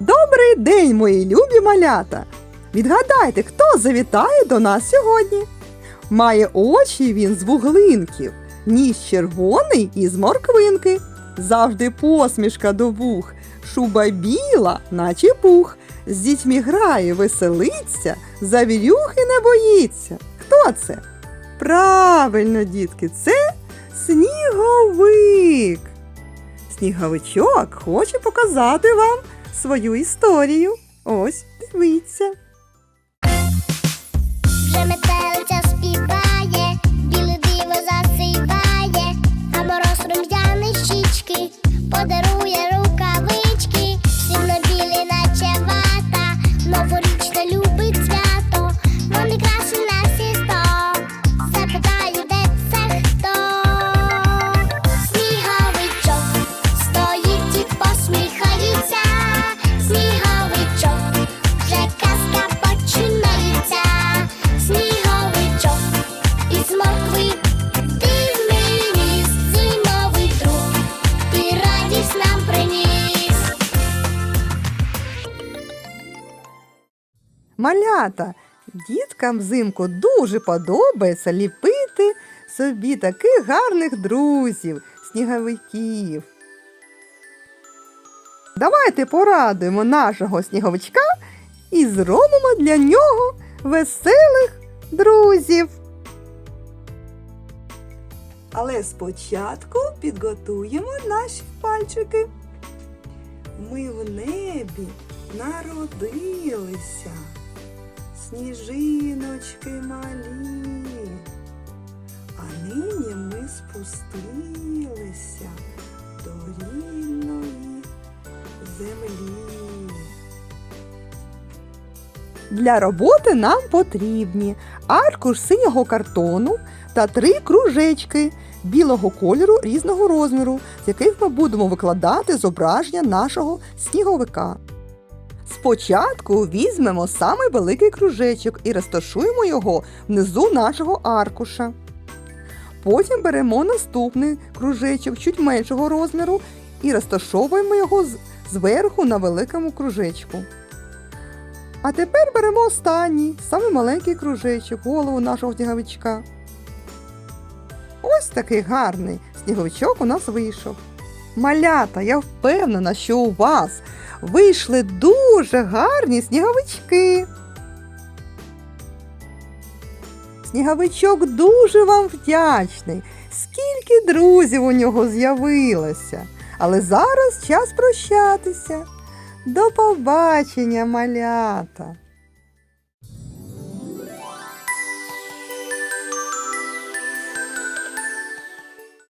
Добрий день, мої любі малята! Відгадайте, хто завітає до нас сьогодні? Має очі він з вуглинків, ніс червоний із морквинки, завжди посмішка до вух, шуба біла, наче пух. З дітьми грає, веселиться, завірюхи не боїться. Хто це? Правильно, дітки, це сніговик. Сніговичок хоче показати вам свою історію. Ось, дивіться. Вже метелиця співає, біле диво засиває, а мороз щічки подарує Малята, діткам взимку дуже подобається ліпити собі таких гарних друзів, сніговиків. Давайте порадуємо нашого сніговичка і зробимо для нього веселих друзів. Але спочатку підготуємо наші пальчики. Ми в небі народилися, сніжиночки малі, а нині ми спустилися до рідної землі. Для роботи нам потрібні аркуш синього картону та три кружечки білого кольору різного розміру, з яких ми будемо викладати зображення нашого сніговика. Спочатку візьмемо самий великий кружечок і розташуємо його внизу нашого аркуша. Потім беремо наступний кружечок чуть меншого розміру і розташовуємо його зверху на великому кружечку. А тепер беремо останній, самий маленький кружечок, голову нашого сніговичка. Ось такий гарний сніговичок у нас вийшов. Малята, я впевнена, що у вас вийшли дуже гарні сніговички. Сніговичок дуже вам вдячний. Скільки друзів у нього з'явилося. Але зараз час прощатися. До побачення, малята!